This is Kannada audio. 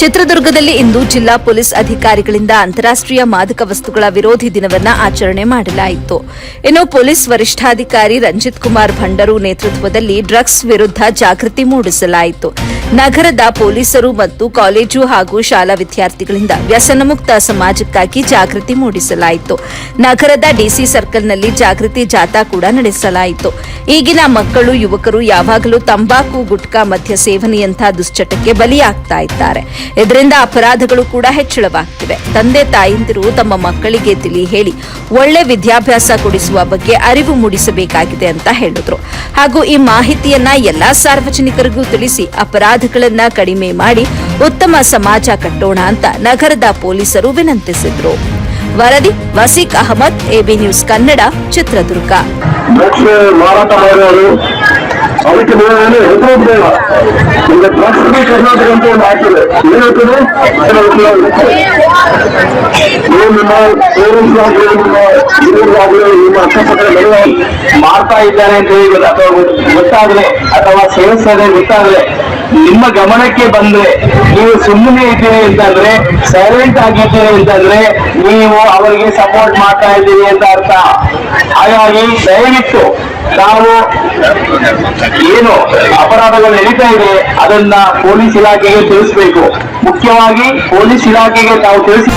ಚಿತ್ರದುರ್ಗದಲ್ಲಿ ಇಂದು ಜಿಲ್ಲಾ ಪೊಲೀಸ್ ಅಧಿಕಾರಿಗಳಿಂದ ಅಂತಾರಾಷ್ಟೀಯ ಮಾದಕ ವಸ್ತುಗಳ ವಿರೋಧಿ ದಿನವನ್ನ ಆಚರಣೆ ಮಾಡಲಾಯಿತು. ಇನ್ನು ಪೊಲೀಸ್ ವರಿಷ್ಠಾಧಿಕಾರಿ ರಂಜಿತ್ ಕುಮಾರ್ ಭಂಡರು ನೇತೃತ್ವದಲ್ಲಿ ಡ್ರಗ್ಸ್ ವಿರುದ್ಧ ಜಾಗೃತಿ ಮೂಡಿಸಲಾಯಿತು. ನಗರದ ಪೊಲೀಸರು ಮತ್ತು ಕಾಲೇಜು ಹಾಗೂ ಶಾಲಾ ವಿದ್ಯಾರ್ಥಿಗಳಿಂದ ವ್ಯಸನಮುಕ್ತ ಸಮಾಜಕ್ಕಾಗಿ ಜಾಗೃತಿ ಮೂಡಿಸಲಾಯಿತು. ನಗರದ ಡಿಸಿ ಸರ್ಕಲ್ನಲ್ಲಿ ಜಾಗೃತಿ ಜಾಥಾ ಕೂಡ ನಡೆಸಲಾಯಿತು. ಈಗಿನ ಮಕ್ಕಳು, ಯುವಕರು ಯಾವಾಗಲೂ ತಂಬಾಕು, ಗುಟ್ಕಾ ಮದ್ಯ ಸೇವನೆಯಂತಹ ದುಶ್ಚಟಕ್ಕೆ ಬಲಿಯಾಗ್ತಾ ಇದ್ದಾರೆ. ಇದರಿಂದ ಅಪರಾಧಗಳು ಕೂಡ ಹೆಚ್ಚಳವಾಗ್ತಿವೆ. ತಂದೆ ತಾಯಂದಿರು ತಮ್ಮ ಮಕ್ಕಳಿಗೆ ತಿಳಿ ಹೇಳಿ ಒಳ್ಳೆ ವಿದ್ಯಾಭ್ಯಾಸ ಕೊಡಿಸುವ ಬಗ್ಗೆ ಅರಿವು ಮೂಡಿಸಬೇಕಾಗಿದೆ ಅಂತ ಹೇಳಿದ್ರು. ಹಾಗೂ ಈ ಮಾಹಿತಿಯನ್ನ ಎಲ್ಲಾ ಸಾರ್ವಜನಿಕರಿಗೂ ತಿಳಿಸಿ ಅಪರಾಧಗಳನ್ನ ಕಡಿಮೆ ಮಾಡಿ ಉತ್ತಮ ಸಮಾಜ ಕಟ್ಟೋಣ ಅಂತ ನಗರದ ಪೊಲೀಸರು ವಿನಂತಿಸಿದ್ರು. ವರದಿ ವಸೀಕ್ ಅಹಮದ್ ಎಬಿ ನ್ಯೂಸ್ ಕನ್ನಡ, ಚಿತ್ರದುರ್ಗ. ಅದಕ್ಕೆ ನಾನು ಹೆಸರು ಬೇಡ ಈಗ ಡ್ರಗ್ಸ್ ಕರ್ನಾಟಕ ಅಂತ ಒಂದು ಆಗ್ತದೆ ಏನಾಗ್ತದೆ ನಿಮ್ಮ ಪೇರೆಂಟ್ಸ್ ಆಗಲಿ, ನಿಮ್ಮ ಅಕ್ಕಪಕ್ಕ ಮನೆಯ ಮಾಡ್ತಾ ಇದ್ದಾರೆ ಅಂತ ಹೇಳಿ ಗೊತ್ತಾದ್ರೆ ಅಥವಾ ಸೇವಿಸದೆ ಗೊತ್ತಾದ್ರೆ ನಿಮ್ಮ ಗಮನಕ್ಕೆ ಬಂದ್ರೆ ನೀವು ಸುಮ್ಮನೆ ಇದ್ದೀರಿ ಅಂತಂದ್ರೆ ಸೈಲೆಂಟ್ ಆಗಿದ್ದೀರಿ ಅಂತಂದ್ರೆ ನೀವು ಅವರಿಗೆ ಸಪೋರ್ಟ್ ಮಾಡ್ತಾ ಇದ್ದೀರಿ ಅಂತ ಅರ್ಥ. ಹಾಗಾಗಿ ದಯವಿಟ್ಟು ನಾವು ಏನು ಅಪರಾಧಗಳು ನಡೀತಾ ಇದೆ, ಅದನ್ನ ಪೊಲೀಸ್ ಇಲಾಖೆಗೆ ತಿಳಿಸ್ಬೇಕು. ಮುಖ್ಯವಾಗಿ ಪೊಲೀಸ್ ಇಲಾಖೆಗೆ ತಾವು ತಿಳಿಸಿ